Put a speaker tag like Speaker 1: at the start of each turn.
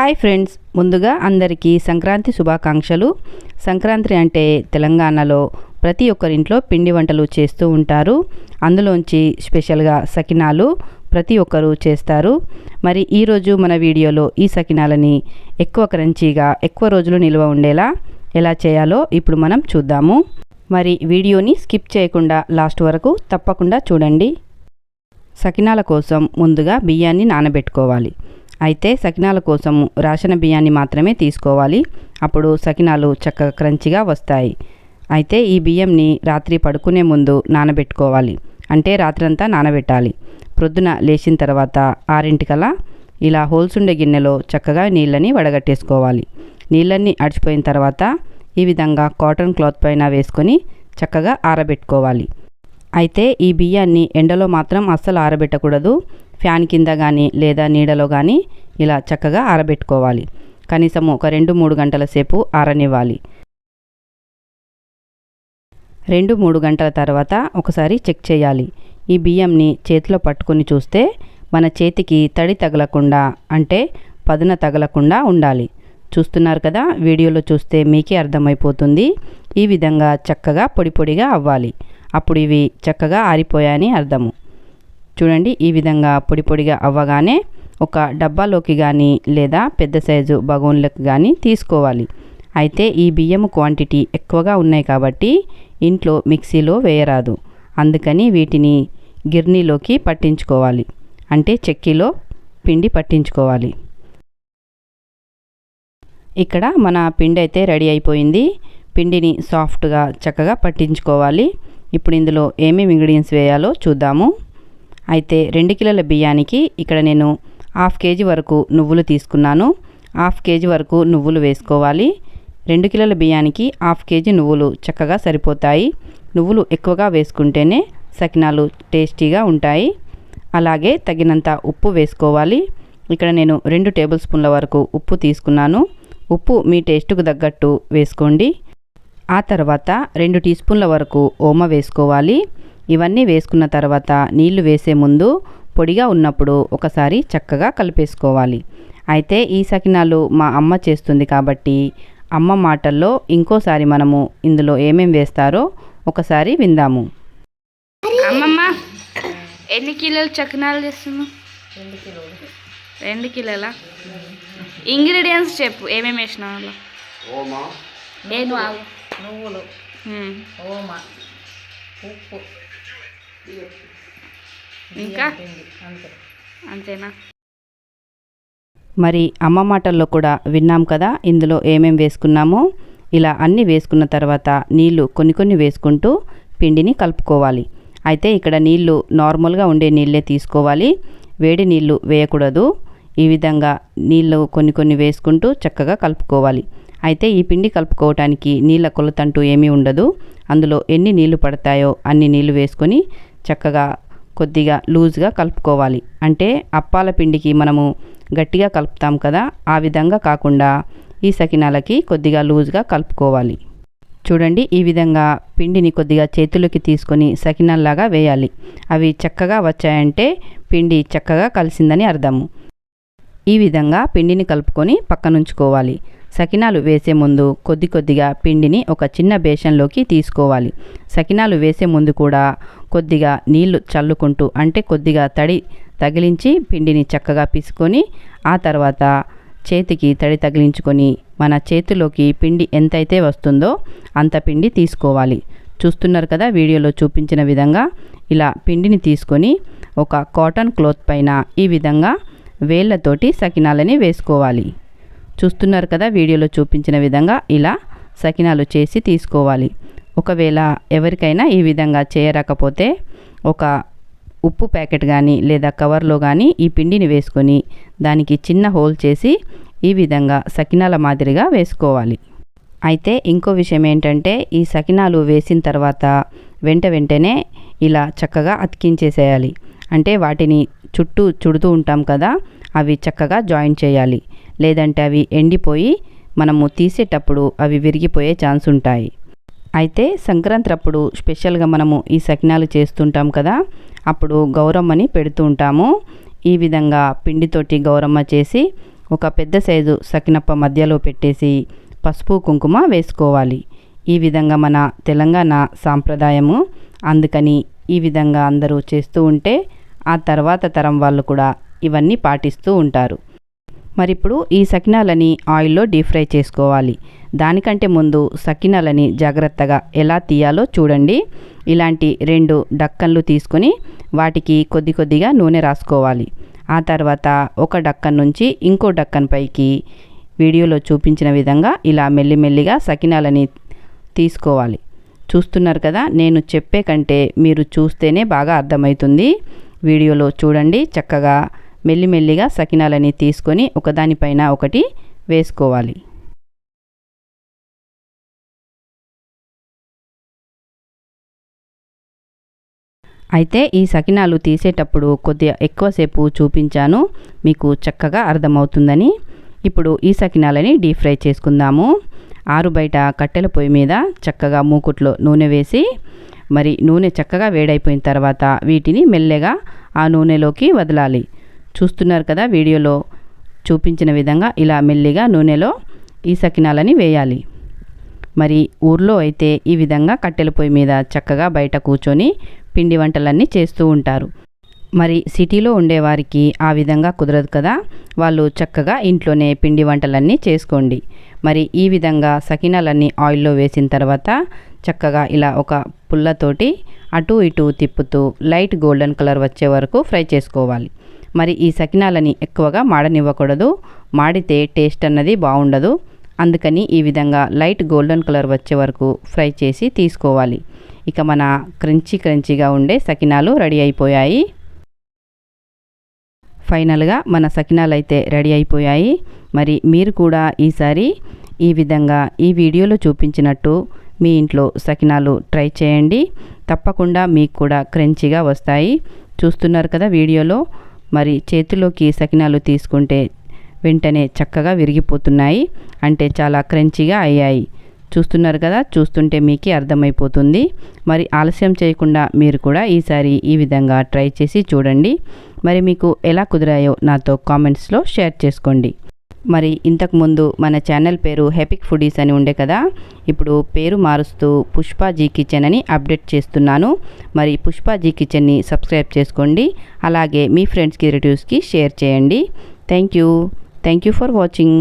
Speaker 1: Hi friends ముందుగా అందరికీ సంక్రాంతి శుభాకాంక్షలు. సంక్రాంతి అంటే తెలంగాణలో ప్రతి ఒక్కరింట్లో పిండి వంటలు చేస్తూ ఉంటారు. అందులోంచి స్పెషల్గా సకినాలు ప్రతి ఒక్కరూ చేస్తారు. మరి ఈరోజు మన వీడియోలో ఈ సకినాలని ఎక్కువ క్రంచీగా ఎక్కువ రోజులు నిల్వ ఉండేలా ఎలా చేయాలో ఇప్పుడు మనం చూద్దాము. మరి వీడియోని స్కిప్ చేయకుండా లాస్ట్ వరకు తప్పకుండా చూడండి. సకినాల కోసం ముందుగా బియ్యాన్ని నానబెట్టుకోవాలి. అయితే సకినాల కోసం రాసిన బియ్యాన్ని మాత్రమే తీసుకోవాలి. అప్పుడు సకినాలు చక్కగా క్రంచిగా వస్తాయి. అయితే ఈ బియ్యంని రాత్రి పడుకునే ముందు నానబెట్టుకోవాలి. అంటే రాత్రంతా నానబెట్టాలి. ప్రొద్దున లేచిన తర్వాత ఆరింటికల్లా ఇలా హోల్సుండే గిన్నెలో చక్కగా నీళ్ళని వడగట్టేసుకోవాలి. నీళ్ళన్నీ అడిచిపోయిన తర్వాత ఈ విధంగా కాటన్ క్లాత్ పైన వేసుకొని చక్కగా ఆరబెట్టుకోవాలి. అయితే ఈ బియ్యాన్ని ఎండలో మాత్రం అస్సలు ఆరబెట్టకూడదు. ఫ్యాన్ కింద కానీ లేదా నీడలో కానీ ఇలా చక్కగా ఆరబెట్టుకోవాలి. కనీసం ఒక రెండు మూడు గంటల సేపు ఆరనివ్వాలి. రెండు మూడు గంటల తర్వాత ఒకసారి చెక్ చేయాలి. ఈ బియ్యంని చేతిలో పట్టుకొని చూస్తే మన చేతికి తడి తగలకుండా అంటే పదున తగలకుండా ఉండాలి. చూస్తున్నారు కదా? వీడియోలో చూస్తే మీకే అర్థమైపోతుంది. ఈ విధంగా చక్కగా పొడి పొడిగా అవ్వాలి. అప్పుడు ఇవి చక్కగా ఆరిపోయాయని అర్థము. చూడండి ఈ విధంగా పొడి పొడిగా అవ్వగానే ఒక డబ్బాలోకి కానీ లేదా పెద్ద సైజు బగోన్లకు కానీ తీసుకోవాలి. అయితే ఈ బియ్యం క్వాంటిటీ ఎక్కువగా ఉన్నాయి కాబట్టి ఇంట్లో మిక్సీలో వేయరాదు. అందుకని వీటిని గిర్నీలోకి పట్టించుకోవాలి. అంటే చెక్కీలో పిండి పట్టించుకోవాలి. ఇక్కడ మన పిండి అయితే రెడీ అయిపోయింది. పిండిని సాఫ్ట్గా చక్కగా పట్టించుకోవాలి. ఇప్పుడు ఇందులో ఏమేమి ఇంగ్రీడియంట్స్ వేయాలో చూద్దాము. అయితే రెండు కిలోల బియ్యానికి ఇక్కడ నేను హాఫ్ కేజీ వరకు నువ్వులు తీసుకున్నాను. హాఫ్ కేజీ వరకు నువ్వులు వేసుకోవాలి. రెండు కిలోల బియ్యానికి హాఫ్ కేజీ నువ్వులు చక్కగా సరిపోతాయి. నువ్వులు ఎక్కువగా వేసుకుంటేనే సకినాలు టేస్టీగా ఉంటాయి. అలాగే తగినంత ఉప్పు వేసుకోవాలి. ఇక్కడ నేను రెండు టేబుల్ స్పూన్ల వరకు ఉప్పు తీసుకున్నాను. ఉప్పు మీ టేస్ట్కు తగ్గట్టు వేసుకోండి. ఆ తర్వాత రెండు టీ స్పూన్ల వరకు ఓమ వేసుకోవాలి. ఇవన్నీ వేసుకున్న తర్వాత నీళ్ళు వేసే ముందు పొడిగా ఉన్నప్పుడు ఒకసారి చక్కగా కలిపేసుకోవాలి. అయితే ఈ సకినాలు మా అమ్మ చేస్తుంది కాబట్టి అమ్మ మాటల్లో ఇంకోసారి మనము ఇందులో ఏమేం వేస్తారో ఒకసారి విందాము.
Speaker 2: అమ్మమ్మ ఎన్ని కిలోలు చకినాలు చేస్తున్నావు? రెండు కిలోల? ఇంగ్రీడియంట్స్ చెప్పు ఏమేమి వేసినావు నేను ఆగు.
Speaker 3: నువ్వులు. ఓమ. ఉప్పు.
Speaker 2: ఇంకా?
Speaker 3: పిండి అంతే
Speaker 2: అంతేనా?
Speaker 1: మరి అమ్మ మాటల్లో కూడా విన్నాం కదా ఇందులో ఏమేం వేసుకున్నామో? ఇలా అన్నీ వేసుకున్న తర్వాత నీళ్ళు కొన్ని కొన్ని వేసుకుంటూ పిండిని కలుపుకోవాలి. అయితే ఇక్కడ నీళ్ళు నార్మల్గా ఉండే నీళ్ళే తీసుకోవాలి. వేడి నీళ్ళు వేయకూడదు. ఈ విధంగా నీళ్ళు కొన్ని కొన్ని వేసుకుంటూ చక్కగా కలుపుకోవాలి. అయితే ఈ పిండి కలుపుకోవటానికి నీళ్ళ కొలతంటూ ఏమీ ఉండదు. అందులో ఎన్ని నీళ్ళు పడతాయో అన్ని నీళ్ళు వేసుకొని చక్కగా కొద్దిగా లూజ్గా కలుపుకోవాలి. అంటే అప్పాల పిండికి మనము గట్టిగా కలుపుతాం కదా ఆ విధంగా కాకుండా ఈ సకినాలకి కొద్దిగా లూజ్గా కలుపుకోవాలి. చూడండి ఈ విధంగా పిండిని కొద్దిగా చేతులకి తీసుకొని సకినాల్లాగా వేయాలి. అవి చక్కగా వచ్చాయంటే పిండి చక్కగా కలిసిందని అర్థము. ఈ విధంగా పిండిని కలుపుకొని పక్కనుంచుకోవాలి. సకినాలు వేసే ముందు కొద్ది కొద్దిగా పిండిని ఒక చిన్న బేషన్లోకి తీసుకోవాలి. సకినాలు వేసే ముందు కూడా కొద్దిగా నీళ్ళు చల్లుకుంటూ అంటే కొద్దిగా తడి తగిలించి పిండిని చక్కగా పీసుకొని ఆ తర్వాత చేతికి తడి తగిలించుకొని మన చేతిలోకి పిండి ఎంతైతే వస్తుందో అంత పిండి తీసుకోవాలి. చూస్తున్నారు కదా వీడియోలో చూపించిన విధంగా ఇలా పిండిని తీసుకొని ఒక కాటన్ క్లోత్ పైన ఈ విధంగా వేళ్ళతోటి సకినాలని వేసుకోవాలి. చూస్తున్నారు కదా వీడియోలో చూపించిన విధంగా ఇలా సకినాలు చేసి తీసుకోవాలి. ఒకవేళ ఎవరికైనా ఈ విధంగా చేయరాకపోతే ఒక ఉప్పు ప్యాకెట్ కానీ లేదా కవర్లో కానీ ఈ పిండిని వేసుకొని దానికి చిన్న హోల్ చేసి ఈ విధంగా సకినాల మాదిరిగా వేసుకోవాలి. అయితే ఇంకో విషయం ఏంటంటే ఈ సకినాలు వేసిన తర్వాత వెంట వెంటనే ఇలా చక్కగా అతికించేసేయాలి. అంటే వాటిని చుట్టూ చుడుతూ ఉంటాం కదా అవి చక్కగా జాయిన్ చేయాలి. లేదంటే అవి ఎండిపోయి మనము తీసేటప్పుడు అవి విరిగిపోయే ఛాన్స్ ఉంటాయి. అయితే సంక్రాంతి అప్పుడు స్పెషల్గా మనము ఈ సకినాలు చేస్తుంటాం కదా అప్పుడు గౌరమ్మని పెడుతూ ఉంటాము. ఈ విధంగా పిండితోటి గౌరమ్మ చేసి ఒక పెద్ద సైజు సకినప్ప మధ్యలో పెట్టేసి పసుపు కుంకుమ వేసుకోవాలి. ఈ విధంగా మన తెలంగాణ సాంప్రదాయము. అందుకని ఈ విధంగా అందరూ చేస్తూ ఉంటే ఆ తర్వాత తరం వాళ్ళు కూడా ఇవన్నీ పాటిస్తూ ఉంటారు. మరి ఇప్పుడు ఈ సకినాలని ఆయిల్లో డీప్ ఫ్రై చేసుకోవాలి. దానికంటే ముందు సకినాలని జాగ్రత్తగా ఎలా తీయాలో చూడండి. ఇలాంటి రెండు డక్కన్లు తీసుకొని వాటికి కొద్ది కొద్దిగా నూనె రాసుకోవాలి. ఆ తర్వాత ఒక డక్కన్ నుంచి ఇంకో డక్కన్ పైకి వీడియోలో చూపించిన విధంగా ఇలా మెల్లిమెల్లిగా సకినాలని తీసుకోవాలి. చూస్తున్నారు కదా నేను చెప్పే కంటే మీరు చూస్తేనే బాగా అర్థమవుతుంది. వీడియోలో చూడండి చక్కగా మెల్లిమెల్లిగా సకినాలని తీసుకొని ఒకదానిపైన ఒకటి వేసుకోవాలి. అయితే ఈ సకినాలు తీసేటప్పుడు కొద్దిగా ఎక్కువసేపు చూపించాను. మీకు చక్కగా అర్థమవుతుందని. ఇప్పుడు ఈ సకినాలని డీప్ ఫ్రై చేసుకుందాము. ఆరు బయట కట్టెల పొయ్యి మీద చక్కగా మూకుట్లో నూనె వేసి మరి నూనె చక్కగా వేడైపోయిన తర్వాత వీటిని మెల్లగా ఆ నూనెలోకి వదలాలి. చూస్తున్నారు కదా వీడియోలో చూపించిన విధంగా ఇలా మెల్లిగా నూనెలో ఈ సకినాలని వేయాలి. మరి ఊర్లో అయితే ఈ విధంగా కట్టెల పొయ్యి మీద చక్కగా బయట కూర్చొని పిండి వంటలన్నీ చేస్తూ ఉంటారు. మరి సిటీలో ఉండేవారికి ఆ విధంగా కుదరదు కదా వాళ్ళు చక్కగా ఇంట్లోనే పిండి వంటలన్నీ చేసుకోండి. మరి ఈ విధంగా సకినాలన్నీ ఆయిల్లో వేసిన తర్వాత చక్కగా ఇలా ఒక పుల్లతోటి అటు ఇటు తిప్పుతూ లైట్ గోల్డెన్ కలర్ వచ్చే వరకు ఫ్రై చేసుకోవాలి. మరి ఈ సకినాలని ఎక్కువగా మాడనివ్వకూడదు. మాడితే టేస్ట్ అన్నది బాగుండదు అందుకని ఈ విధంగా లైట్ గోల్డెన్ కలర్ వచ్చే వరకు ఫ్రై చేసి తీసుకోవాలి. ఇక మన క్రంచీ క్రంచీగా ఉండే సకినాలు రెడీ అయిపోయాయి. ఫైనల్గా మన సకినాలు అయితే రెడీ అయిపోయాయి. మరి మీరు కూడా ఈసారి ఈ విధంగా ఈ వీడియోలో చూపించినట్టు మీ ఇంట్లో సకినాలు ట్రై చేయండి. తప్పకుండా మీకు కూడా క్రంచీగా వస్తాయి. చూస్తున్నారు కదా వీడియోలో. మరి చేతిలోకి సకినాలు తీసుకుంటే వెంటనే చక్కగా విరిగిపోతున్నాయి. అంటే చాలా క్రంచిగా అయ్యాయి. చూస్తున్నారు కదా? చూస్తుంటే మీకే అర్థమైపోతుంది. మరి ఆలస్యం చేయకుండా మీరు కూడా ఈసారి ఈ విధంగా ట్రై చేసి చూడండి. మరి మీకు ఎలా కుదిరాయో నాతో కామెంట్స్లో షేర్ చేసుకోండి. మరి ఇంతకుముందు మన ఛానల్ పేరు హెపిక్ ఫుడీస్ అని ఉండే కదా ఇప్పుడు పేరు మారుస్తూ పుష్ప జీ కిచెన్ అని అప్డేట్ చేస్తున్నాను. మరి పుష్ప జీ కిచెన్ని సబ్స్క్రైబ్ చేసుకోండి అలాగే మీ ఫ్రెండ్స్కి రిలేటివ్స్కి షేర్ చేయండి. Thank you. Thank you for watching.